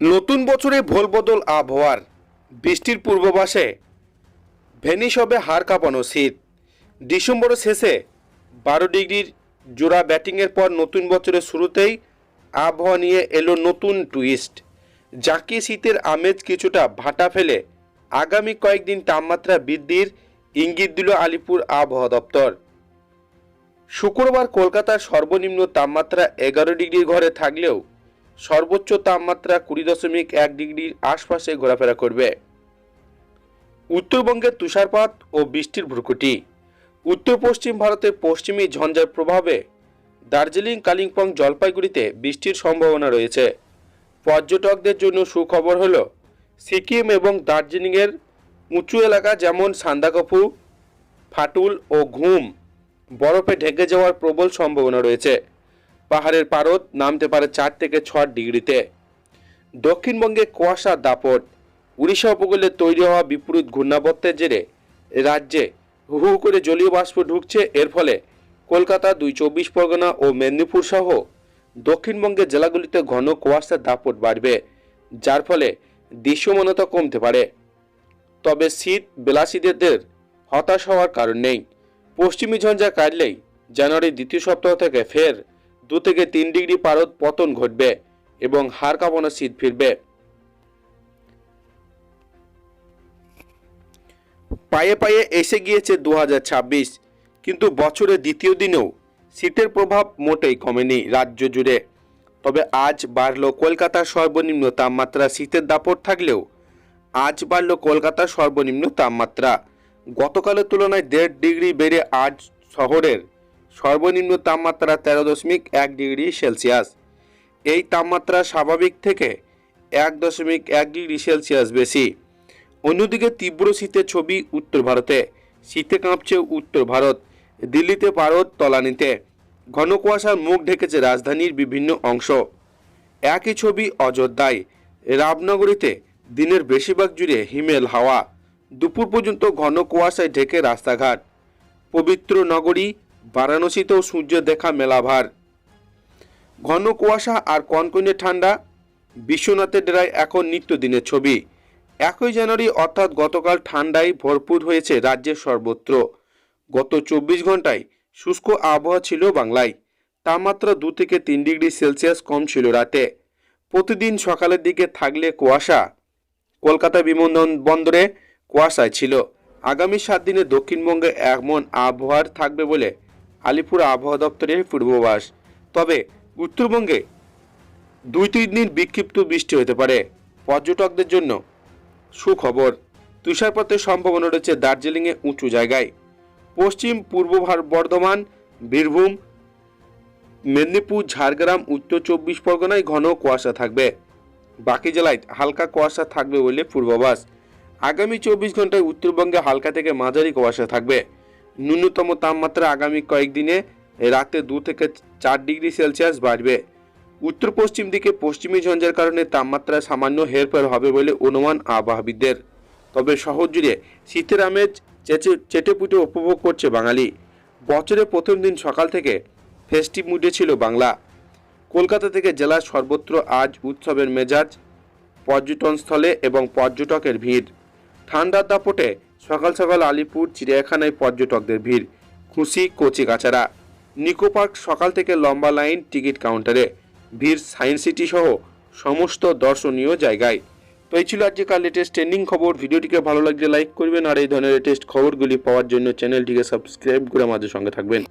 নতুন বছরে ভোলবদল আবহাওয়ার বৃষ্টির পূর্বাভাসে ভেনিস হবে হাড় কাঁপানো শীত। ডিসেম্বর শেষে বারো ডিগ্রির জোড়া ব্যাটিংয়ের পর নতুন বছরের শুরুতেই আবহাওয়া নিয়ে এলো নতুন টুইস্ট। যাকে শীতের আমেজ কিছুটা ভাটা ফেলে আগামী কয়েকদিন তাপমাত্রা বৃদ্ধির ইঙ্গিত দিল আলিপুর আবহাওয়া দপ্তর। শুক্রবার কলকাতার সর্বনিম্ন তাপমাত্রা এগারো ডিগ্রির ঘরে থাকলেও সর্বোচ্চ তাপমাত্রা কুড়ি দশমিক এক ডিগ্রির আশপাশে ঘোরাফেরা করবে। উত্তরবঙ্গের তুষারপাত ও বৃষ্টির ভ্রুকুটি। উত্তর পশ্চিম ভারতের পশ্চিমী ঝঞ্ঝার প্রভাবে দার্জিলিং, কালিম্পং জলপাইগুড়িতে বৃষ্টির সম্ভাবনা রয়েছে। পর্যটকদের জন্য সুখবর হল, সিকিম এবং দার্জিলিংয়ের উঁচু এলাকা যেমন সান্দাকফু, ফাটুল ও ঘুম বরফে ঢেকে যাওয়ার প্রবল সম্ভাবনা রয়েছে। পাহাড়ের পারদ নামতে পারে চার থেকে ছ ডিগ্রিতে। দক্ষিণবঙ্গে কুয়াশা, দাপট, উড়িষ্যা উপকূলে তৈরি হওয়া বিপরীত ঘূর্ণাবর্তের জেরে রাজ্যে হু করে জলীয় বাষ্প ঢুকছে। এর ফলে কলকাতা, দুই চব্বিশ পরগনা ও মেদিনীপুর সহ দক্ষিণবঙ্গের জেলাগুলিতে ঘন কুয়াশার দাপট বাড়বে, যার ফলে দৃশ্যমানতা কমতে পারে। তবে শীত বিলাসীদের হতাশ হওয়ার কারণ নেই। পশ্চিমী ঝঞ্ঝা কাটলেই জানুয়ারির দ্বিতীয় সপ্তাহ থেকে ফের দু থেকে তিন ডিগ্রি পারদ পতন ঘটবে এবং হাড় কাঁপানো শীত ফিরবে। পায়ে পায়ে এসে গিয়েছে দু হাজার ছাব্বিশ, কিন্তু বছরের দ্বিতীয় দিনেও শীতের প্রভাব মোটেই কমেনি রাজ্য জুড়ে। তবে আজ বাড়ল কলকাতার সর্বনিম্ন তাপমাত্রা। শীতের দাপট থাকলেও আজ বাড়ল কলকাতার সর্বনিম্ন তাপমাত্রা। গতকালের তুলনায় দেড় ডিগ্রি বেড়ে আজ শহরের সর্বনিম্ন তাপমাত্রা তেরো দশমিক এক ডিগ্রি সেলসিয়াস। এই তাপমাত্রা স্বাভাবিক থেকে এক দশমিক এক ডিগ্রি সেলসিয়াস বেশি। অন্যদিকে তীব্র শীতের ছবি উত্তর ভারতে। শীতে কাঁপছে উত্তর ভারত। দিল্লিতে পারদ তলানিতে। ঘন কুয়াশার মুখ ঢেকেছে রাজধানীর বিভিন্ন অংশ। একই ছবি অযোধ্যায়। রামনগরীতে দিনের বেশিরভাগ জুড়ে হিমেল হাওয়া। দুপুর পর্যন্ত ঘন কুয়াশায় ঢেকে রাস্তাঘাট। পবিত্র নগরী বারাণসীতেও সূর্য দেখা মেলাভার। ঘন কুয়াশা আর কনকনে ঠান্ডা, বিশ্বনাথের ডেরায় এখন নিত্যদিনের ছবি। একই জানুয়ারি অর্থাৎ গতকাল ঠান্ডায় ভরপুর হয়েছে রাজ্যের সর্বত্র। গত চব্বিশ ঘন্টায় শুষ্ক আবহাওয়া ছিল বাংলায়। তাপমাত্রা দু থেকে তিন ডিগ্রি সেলসিয়াস কম ছিল রাতে। প্রতিদিন সকালের দিকে থাকলে কুয়াশা কলকাতা বিমানবন্দরে কুয়াশায় ছিল। আগামী সাত দিনে দক্ষিণবঙ্গে এমন আবহাওয়ার থাকবে বলে আলিপুর আবহাওয়া দপ্তরের পূর্বাভাস। তবে উত্তরবঙ্গে দুই তিন দিন বিক্ষিপ্ত বৃষ্টি হতে পারে। পর্যটকদের জন্য সুখবর, তুষারপাতের সম্ভাবনা রয়েছে দার্জিলিংয়ে উঁচু জায়গায়। পশ্চিম পূর্ব বর্ধমান, বীরভূম, মেদিনীপুর, ঝাড়গ্রাম, উত্তর চব্বিশ পরগনায় ঘন কুয়াশা থাকবে। বাকি জেলায় হালকা কুয়াশা থাকবে বলে পূর্বাভাস। আগামী চব্বিশ ঘন্টায় উত্তরবঙ্গে হালকা থেকে মাঝারি কুয়াশা থাকবে। ন্যূনতম তাপমাত্রা আগামী কয়েকদিনে রাতে দু থেকে চার ডিগ্রি সেলসিয়াস বাড়বে। উত্তর পশ্চিম দিকে পশ্চিমী ঝঞ্ঝার কারণে তাপমাত্রা সামান্য হেরফের হবে বলে অনুমান আবহাওয়াবিদদের। তবে শহর জুড়ে শীতের আমেজ চেচে, চেটেপুটে উপভোগ করছে বাঙালি। বছরের প্রথম দিন সকাল থেকে ফেস্টিভ মুডে ছিল বাংলা। কলকাতা থেকে জেলার সর্বত্র আজ উৎসবের মেজাজ, পর্যটনস্থলে এবং পর্যটকের ভিড়। ঠান্ডার দাপটে সকাল সকাল আলিপুর, চিড়িয়াখানায় পর্যটকদের ভিড়, খুশি কচি কাচারা নিকো পার্ক সকাল থেকে লম্বা লাইন টিকিট কাউন্টারে। ভিড় সায়েন্স সিটি সহ সমস্ত দর্শনীয় জায়গায়। তো এই ছিল আজকের লেটেস্ট ট্রেন্ডিং খবর। ভিডিওটিকে ভালো লাগলে লাইক করবেন। আর এই ধরনের লেটেস্ট খবরগুলি পাওয়ার জন্য চ্যানেলটিকে সাবস্ক্রাইব করে আমাদের সঙ্গে থাকবেন।